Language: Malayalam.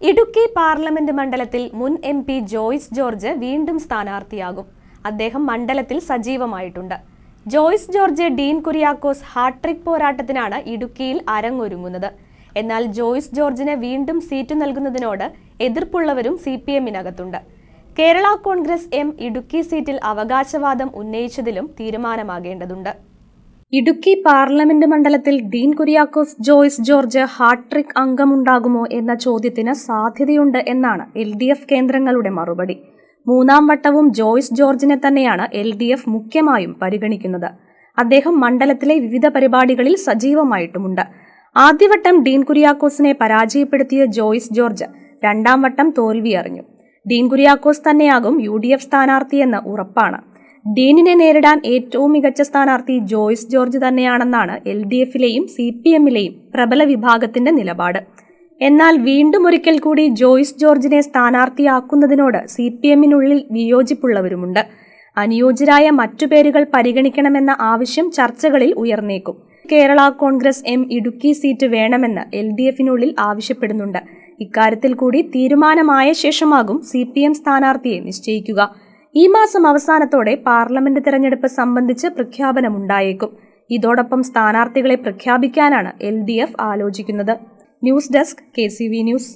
ഇടുക്കി പാർലമെന്റ് മണ്ഡലത്തിൽ മുൻ എം പി ജോയ്സ് ജോർജ് വീണ്ടും സ്ഥാനാർത്ഥിയാകും. അദ്ദേഹം മണ്ഡലത്തിൽ സജീവമായിട്ടുണ്ട്. ജോയ്സ് ജോർജ് ഡീൻ കുര്യാക്കോസ് ഹാട്രിക് പോരാട്ടത്തിനാണ് ഇടുക്കിയിൽ അരങ്ങൊരുങ്ങുന്നത്. എന്നാൽ ജോയ്സ് ജോർജിന് വീണ്ടും സീറ്റ് നൽകുന്നതിനോട് എതിർപ്പുള്ളവരും സി പി എമ്മിനകത്തുണ്ട്. കേരള കോൺഗ്രസ് എം ഇടുക്കി സീറ്റിൽ അവകാശവാദം ഉന്നയിച്ചതിലും തീരുമാനമാകേണ്ടതുണ്ട്. ഇടുക്കി പാർലമെന്റ് മണ്ഡലത്തിൽ ഡീൻ കുര്യാക്കോസ് ജോയ്സ് ജോർജ് ഹാട്രിക് അംഗമുണ്ടാകുമോ എന്ന ചോദ്യത്തിന് സാധ്യതയുണ്ട് എന്നാണ് എൽ ഡി എഫ് കേന്ദ്രങ്ങളുടെ മറുപടി. മൂന്നാം വട്ടവും ജോയ്സ് ജോർജിനെ തന്നെയാണ് എൽ ഡി എഫ് മുഖ്യമായും പരിഗണിക്കുന്നത്. അദ്ദേഹം മണ്ഡലത്തിലെ വിവിധ പരിപാടികളിൽ സജീവമായിട്ടുമുണ്ട്. ആദ്യവട്ടം ഡീൻ കുര്യാക്കോസിനെ പരാജയപ്പെടുത്തിയ ജോയ്സ് ജോർജ് രണ്ടാം വട്ടം തോൽവിയറിഞ്ഞു. ഡീൻ കുര്യാക്കോസ് തന്നെയാകും യു ഡി എഫ് സ്ഥാനാർത്ഥിയെന്ന് ഉറപ്പാണ്. ഡീനിനെ നേരിടാൻ ഏറ്റവും മികച്ച സ്ഥാനാർത്ഥി ജോയ്സ് ജോർജ് തന്നെയാണെന്നാണ് എൽ ഡി എഫിലെയും സി പി എമ്മിലെയും പ്രബല വിഭാഗത്തിന്റെ നിലപാട്. എന്നാൽ വീണ്ടും ഒരിക്കൽ കൂടി ജോയ്സ് ജോർജിനെ സ്ഥാനാർത്ഥിയാക്കുന്നതിനോട് സി പി എമ്മിനുള്ളിൽ വിയോജിപ്പുള്ളവരുമുണ്ട്. അനുയോജ്യരായ മറ്റു പേരുകൾ പരിഗണിക്കണമെന്ന ആവശ്യം ചർച്ചകളിൽ ഉയർന്നേക്കും. കേരള കോൺഗ്രസ് എം ഇടുക്കി സീറ്റ് വേണമെന്ന് എൽ ഡി എഫിനുള്ളിൽ ആവശ്യപ്പെടുന്നുണ്ട്. ഇക്കാര്യത്തിൽ കൂടി തീരുമാനമായ ശേഷമാകും സി പി എം സ്ഥാനാർത്ഥിയെ നിശ്ചയിക്കുക. ഈ മാസം അവസാനത്തോടെ പാർലമെന്റ് തെരഞ്ഞെടുപ്പ് സംബന്ധിച്ച് പ്രഖ്യാപനമുണ്ടായേക്കും. ഇതോടൊപ്പം സ്ഥാനാർത്ഥികളെ പ്രഖ്യാപിക്കാനാണ് എൽ ആലോചിക്കുന്നത്. News desk K news.